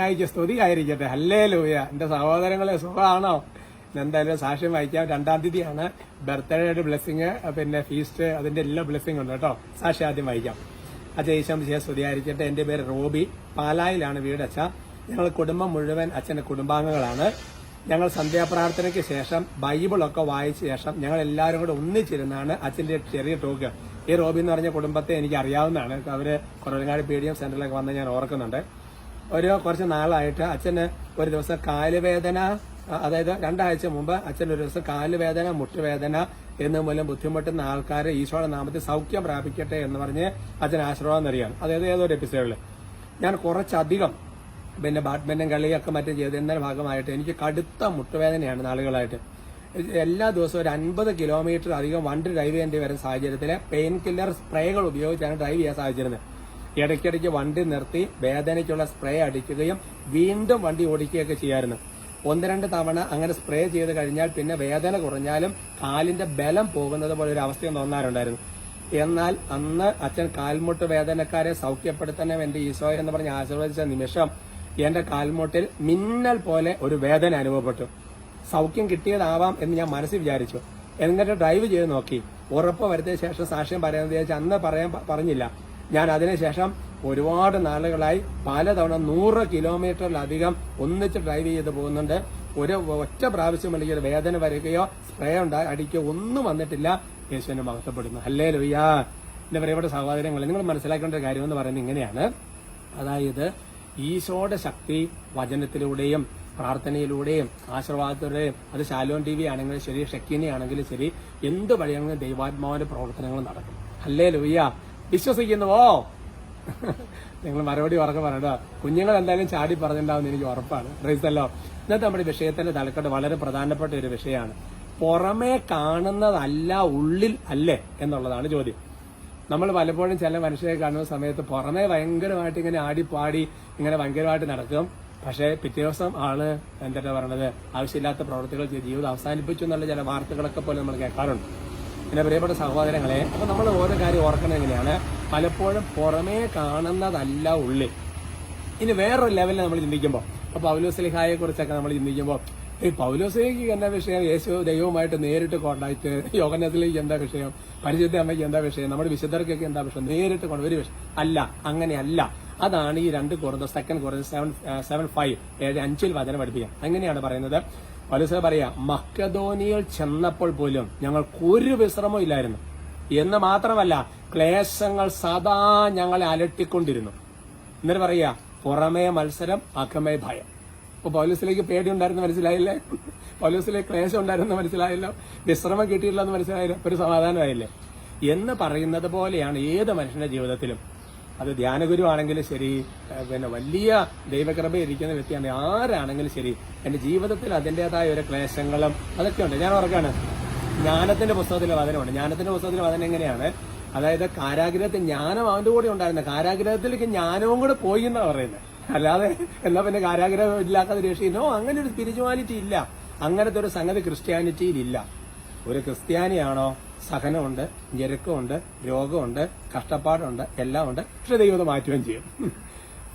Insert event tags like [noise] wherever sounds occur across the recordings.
ായിക്ക് സ്തുതി ആയിരിക്കട്ടെ അല്ലേ ലൂയ എന്റെ സഹോദരങ്ങളെ സുഖമാണോ? എന്തായാലും സാക്ഷ്യം വായിക്കാം രണ്ടാം തീയതിയാണ്. ബർത്ത്ഡേയുടെ ബ്ലെസ്സിങ് പിന്നെ ഫീസ്റ്റ് അതിന്റെ എല്ലാ ബ്ലെസ്സിങ് ഉണ്ട് കേട്ടോ. സാക്ഷി ആദ്യം വായിക്കാം അച്ഛൻ ചെയ്യാൻ സ്തുതി ആയിരിക്കട്ടെ എന്റെ പേര് റോബി. പാലായിലാണ് വീട് അച്ഛ. ഞങ്ങൾ കുടുംബം മുഴുവൻ അച്ഛന്റെ കുടുംബാംഗങ്ങളാണ്. ഞങ്ങൾ സന്ധ്യാപ്രാർത്ഥനയ്ക്ക് ശേഷം ബൈബിളൊക്കെ വായിച്ച ശേഷം ഞങ്ങൾ എല്ലാവരും കൂടെ ഒന്നിച്ചിരുന്നാണ് അച്ഛന്റെ ചെറിയ ടോക്ക് ഈ റോബി എന്ന് പറഞ്ഞ കുടുംബത്തെ എനിക്ക് അറിയാവുന്നതാണ് അവർ കുറവങ്ങാട് പി ഡി എം സെന്ററിലൊക്കെ വന്ന് ഞാൻ ഓർക്കുന്നുണ്ട്. ഒരു കുറച്ച് നാളായിട്ട് അച്ഛന് ഒരു ദിവസം കാലുവേദന അതായത് രണ്ടാഴ്ച മുമ്പ് അച്ഛൻ ഒരു ദിവസം കാലുവേദന മുട്ടുവേദന എന്ന മൂലം ബുദ്ധിമുട്ടുന്ന ആൾക്കാരെ ഈശോയുടെ നാമത്തിൽ സൗഖ്യം പ്രാപിക്കട്ടെ എന്ന് പറഞ്ഞ് അച്ഛൻ ആശ്രമം അറിയാം അതായത് ഏതൊരു എപ്പിസോഡിൽ ഞാൻ കുറച്ചധികം പിന്നെ ബാഡ്മിന്റൺ കളിയൊക്കെ മറ്റും ചെയ്തതിന്റെ ഭാഗമായിട്ട് എനിക്ക് കടുത്ത മുട്ടുവേദനയാണ് നാളുകളായിട്ട്. എല്ലാ ദിവസവും ഒരു അൻപത് കിലോമീറ്റർ അധികം വണ്ടി ഡ്രൈവ് ചെയ്യേണ്ടി വരുന്ന സാഹചര്യത്തിൽ പെയിൻ കില്ലർ സ്പ്രേകൾ ഉപയോഗിച്ചാണ് ഡ്രൈവ് ചെയ്യാൻ സാധിച്ചിരുന്നത്. ഇടയ്ക്കിടയ്ക്ക് വണ്ടി നിർത്തി വേദനയ്ക്കുള്ള സ്പ്രേ അടിക്കുകയും വീണ്ടും വണ്ടി ഓടിക്കുകയൊക്കെ ചെയ്യായിരുന്നു. ഒന്ന് രണ്ട് തവണ അങ്ങനെ സ്പ്രേ ചെയ്ത് കഴിഞ്ഞാൽ പിന്നെ വേദന കുറഞ്ഞാലും കാലിന്റെ ബലം പോകുന്നത് പോലെ ഒരു അവസ്ഥയും തോന്നാറുണ്ടായിരുന്നു. എന്നാൽ അന്ന് അച്ഛൻ കാൽമുട്ട് വേദനക്കാരെ സൗഖ്യപ്പെടുത്തണം എന്റെ ഈശോ എന്ന് പറഞ്ഞ് ആശീർവദിച്ച നിമിഷം എന്റെ കാൽമുട്ടിൽ മിന്നൽ പോലെ ഒരു വേദന അനുഭവപ്പെട്ടു. സൗഖ്യം കിട്ടിയതാവാം എന്ന് ഞാൻ മനസ്സിൽ വിചാരിച്ചു. എന്നിട്ട് ഡ്രൈവ് ചെയ്ത് നോക്കി. ഉറപ്പ് വരുത്തിയ ശേഷം സാക്ഷ്യം വിചാരിച്ചു അന്ന് പറയാൻ പറഞ്ഞില്ല. ഞാൻ അതിനുശേഷം ഒരുപാട് നാളുകളായി പലതവണ നൂറ് കിലോമീറ്ററിലധികം ഒന്നിച്ച് ഡ്രൈവ് ചെയ്ത് പോകുന്നുണ്ട്. ഒരു ഒറ്റ പ്രാവശ്യം അല്ലെങ്കിൽ ഒരു വേദന വരികയോ സ്പ്രേ ഉണ്ടായി അടിക്കുകയോ ഒന്നും വന്നിട്ടില്ല. യേശുവിനെ മഹത്വപ്പെടുന്നു. അല്ലേ ലോയ്യാ എന്റെ പ്രിയപ്പെട്ട സഹോദരങ്ങളെ നിങ്ങൾ മനസ്സിലാക്കേണ്ട ഒരു കാര്യം എന്ന് പറയുന്നത് ഇങ്ങനെയാണ്. അതായത് ഈശോയുടെ ശക്തി വചനത്തിലൂടെയും പ്രാർത്ഥനയിലൂടെയും ആശീർവാദത്തിലൂടെയും അത് ശാലോൻ ടി വി ആണെങ്കിലും ശരി ഷക്കീനി ആണെങ്കിലും ശരി എന്ത് വഴിയാണെങ്കിലും ദൈവാത്മാവിന്റെ പ്രവർത്തനങ്ങൾ നടക്കും. അല്ലേ ലുയ്യ വിശ്വസിക്കുന്നുവോ നിങ്ങൾ മറുപടി ഉറക്കെ പറയണ്ട. കുഞ്ഞുങ്ങൾ എന്തായാലും ചാടി പറഞ്ഞിട്ടുണ്ടാവും എനിക്ക് ഉറപ്പാണ്. റീസല്ലോ ഇന്നത്തെ നമ്മുടെ വിഷയത്തിന്റെ തലക്കെട്ട് വളരെ പ്രധാനപ്പെട്ട ഒരു വിഷയമാണ്. പുറമേ കാണുന്നതല്ല ഉള്ളിൽ അല്ലേ എന്നുള്ളതാണ് ചോദ്യം. നമ്മൾ പലപ്പോഴും ചില മനുഷ്യരെ കാണുന്ന സമയത്ത് പുറമേ ഭയങ്കരമായിട്ട് ഇങ്ങനെ ആടി പാടി ഇങ്ങനെ ഭയങ്കരമായിട്ട് നടക്കും. പക്ഷേ പിറ്റേ ദിവസം ആൾ എന്താ പറയണത്? ആവശ്യമില്ലാത്ത പ്രവർത്തികൾ ജീവിതം അവസാനിപ്പിച്ചു എന്നുള്ള ചില വാർത്തകളൊക്കെ പോലെ നമ്മൾ കേൾക്കാറുണ്ട്. എന്റെ പ്രിയപ്പെട്ട സഹോദരങ്ങളെ അപ്പോൾ നമ്മൾ ഓരോ കാര്യം ഓർക്കുന്നത് എങ്ങനെയാണ്? പലപ്പോഴും പുറമേ കാണുന്നതല്ല ഉള്ളിൽ ഇനി വേറൊരു ലെവലിൽ നമ്മൾ ചിന്തിക്കുമ്പോൾ അപ്പോൾ പൗലോസ്ലിഹായെ കുറിച്ചൊക്കെ നമ്മൾ ചിന്തിക്കുമ്പോൾ ഈ പൗലോസിലേക്ക് എന്താ വിഷയം? യേശു ദൈവവുമായിട്ട് നേരിട്ട് കോണ്ടാക്ട് [laughs] യോഗനത്തിലേക്ക് എന്താ വിഷയം? പരിശുദ്ധ അമ്മയ്ക്ക് എന്താ വിഷയം? നമ്മുടെ വിശുദ്ധർക്കൊക്കെ എന്താ വിഷയം? നേരിട്ട് കൊണ്ട് ഒരു വിഷയം അല്ല അങ്ങനെയല്ല. അതാണ് ഈ രണ്ട് കുറഞ്ഞ സെക്കൻഡ് കുറഞ്ഞ സെവൻ സെവൻ ഫൈവ് ഏഴ് അഞ്ചിൽ വചനം പഠിപ്പിക്കാം അങ്ങനെയാണ് പറയുന്നത്. പൗലോസ് പറയാ മക്കധോനിയിൽ ചെന്നപ്പോൾ പോലും ഞങ്ങൾക്ക് ഒരു വിശ്രമവും ഇല്ലായിരുന്നു. എന്ന് മാത്രമല്ല ക്ലേശങ്ങൾ സദാ ഞങ്ങളെ അലട്ടിക്കൊണ്ടിരുന്നു. എന്നിട്ട് പറയാ പുറമേ മത്സരം അകമേ ഭയം. പൗലീസിലേക്ക് പേടി ഉണ്ടായിരുന്നു മനസ്സിലായില്ലേ? പൗലൂസിലേക്ക് ക്ലേശം ഉണ്ടായിരുന്നു മനസ്സിലായല്ലോ? വിശ്രമം കിട്ടിയില്ല എന്ന് മനസ്സിലായല്ലോ ഒരു സമാധാനമായില്ലേ? എന്ന് പറയുന്നത് പോലെയാണ് ഏത് മനുഷ്യന്റെ ജീവിതത്തിലും. അത് ധ്യാനഗുരു ആണെങ്കിലും ശരി പിന്നെ വലിയ ദൈവകൃപ ഇരിക്കുന്ന വ്യക്തിയാണ്. ആരാണെങ്കിലും ശരി എന്റെ ജീവിതത്തിൽ അതിന്റെതായ ഒരു ക്ലേശങ്ങളും അതൊക്കെ ഉണ്ട്. ഞാൻ ഓർക്കാണ് ജ്ഞാനത്തിന്റെ പുസ്തകത്തിലെ വചനമുണ്ട്. ജ്ഞാനത്തിന്റെ പുസ്തകത്തിലെ വചനം എങ്ങനെയാണ്? അതായത് കാരാഗ്രഹത്തിൽ ജ്ഞാനം അവന്റെ കൂടെ ഉണ്ടായിരുന്ന. കാരാഗ്രഹത്തിലേക്ക് ജ്ഞാനവും കൂടെ പോയി എന്നാണ് പറയുന്നത്. അല്ലാതെ എന്നാ പിന്നെ കാരാഗ്രഹം ഇല്ലാത്ത രക്ഷയില്ലോ. അങ്ങനെ ഒരു സ്പിരിച്വാലിറ്റി ഇല്ല. അങ്ങനത്തെ ഒരു സംഗതി ക്രിസ്ത്യാനിറ്റിയിൽ ഇല്ല. ഒരു ക്രിസ്ത്യാനിയാണോ സഹനമുണ്ട് ഞെരുക്കമുണ്ട് രോഗമുണ്ട് കഷ്ടപ്പാടുണ്ട് എല്ലാം ഉണ്ട് പക്ഷെ ദൈവം മാറ്റുകയും ചെയ്യും.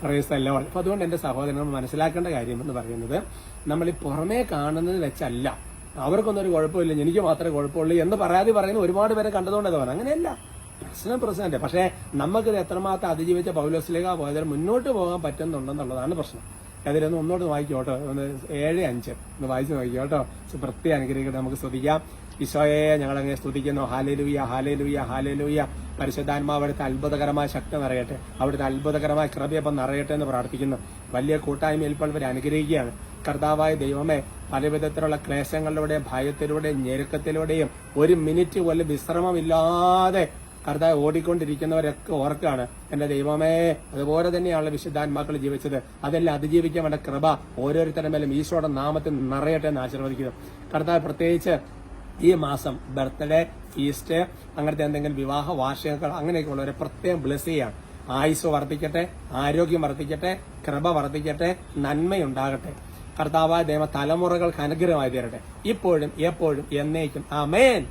പ്രൈസ് എല്ലാം അപ്പൊ അതുകൊണ്ട് എന്റെ സഹോദരങ്ങൾ മനസ്സിലാക്കേണ്ട കാര്യം എന്ന് പറയുന്നത് നമ്മൾ ഈ പുറമേ കാണുന്നത് വെച്ചല്ല. അവർക്കൊന്നും ഒരു കുഴപ്പമില്ല എനിക്ക് മാത്രമേ കുഴപ്പമുള്ളൂ എന്ന് പരാതി പറയുന്ന ഒരുപാട് പേരെ കണ്ടതുകൊണ്ട് പറഞ്ഞു അങ്ങനെയല്ല. പ്രശ്നം പ്രശ്നമല്ലേ. പക്ഷേ നമുക്കിത് എത്രമാത്രം അതിജീവിച്ച പൗലോസിലേക്ക് പോയതിൽ മുന്നോട്ട് പോകാൻ പറ്റുന്നുണ്ടെന്നുള്ളതാണ് പ്രശ്നം. അതിലൊന്ന് ഒന്നോട്ട് വായിക്കോട്ടോ ഒന്ന് ഏഴ് അഞ്ച്. ഒന്ന് വായിച്ചു നോക്കിക്കോട്ടോ വൃത്തി അനുഗ്രഹിക്കട്ടെ. നമുക്ക് സ്തുതിക്കാം ഈശോയെ ഞങ്ങൾ അങ്ങനെ സ്തുതിക്കുന്നു. Hallelujah hallelujah hallelujah. പരിശുദ്ധാത്മാവ് അവിടുത്തെ അത്ഭുതകരമായ ശക്തി നിറയട്ടെ. അവിടുത്തെ അത്ഭുതകരമായ കൃപയപ്പം നിറയട്ടെ എന്ന് പ്രാർത്ഥിക്കുന്നു. വലിയ കൂട്ടായ്മയിൽ ഇപ്പോൾ അനുഗ്രഹിക്കുകയാണ്. കർത്താവായ ദൈവമേ പലവിധത്തിലുള്ള ക്ലേശങ്ങളിലൂടെയും ഭയത്തിലൂടെയും ഞെരുക്കത്തിലൂടെയും ഒരു മിനിറ്റ് പോലും വിശ്രമമില്ലാതെ കർത്താവ് ഓടിക്കൊണ്ടിരിക്കുന്നവരൊക്കെ ഓർക്കാണ് എന്റെ ദൈവമേ അതുപോലെ തന്നെയാണ് വിശുദ്ധാത്മാക്കൾ ജീവിച്ചത്. അതെല്ലാം അതിജീവിക്കാൻ വേണ്ട കൃപ ഓരോരുത്തരുടെ മേലും ഈശോയുടെ നാമത്തിൽ നിറയട്ടെ എന്ന് ആശീർവദിക്കുന്നു. കർത്താവ് പ്രത്യേകിച്ച് ഈ മാസം ബർത്ത്ഡേ ഫീസ്റ്റ് അങ്ങനത്തെ എന്തെങ്കിലും വിവാഹ വാർഷികങ്ങൾ അങ്ങനെയൊക്കെയുള്ളവരെ പ്രത്യേകം ബ്ലെസ് ചെയ്യാണ് ആയുസ് വർദ്ധിക്കട്ടെ ആരോഗ്യം വർദ്ധിക്കട്ടെ കൃപ വർദ്ധിക്കട്ടെ നന്മയുണ്ടാകട്ടെ. കർത്താവായ ദൈവ തലമുറകൾക്ക് അനുഗ്രഹമായി തീരട്ടെ. ഇപ്പോഴും എപ്പോഴും എന്നേക്കും. ആമേൻ.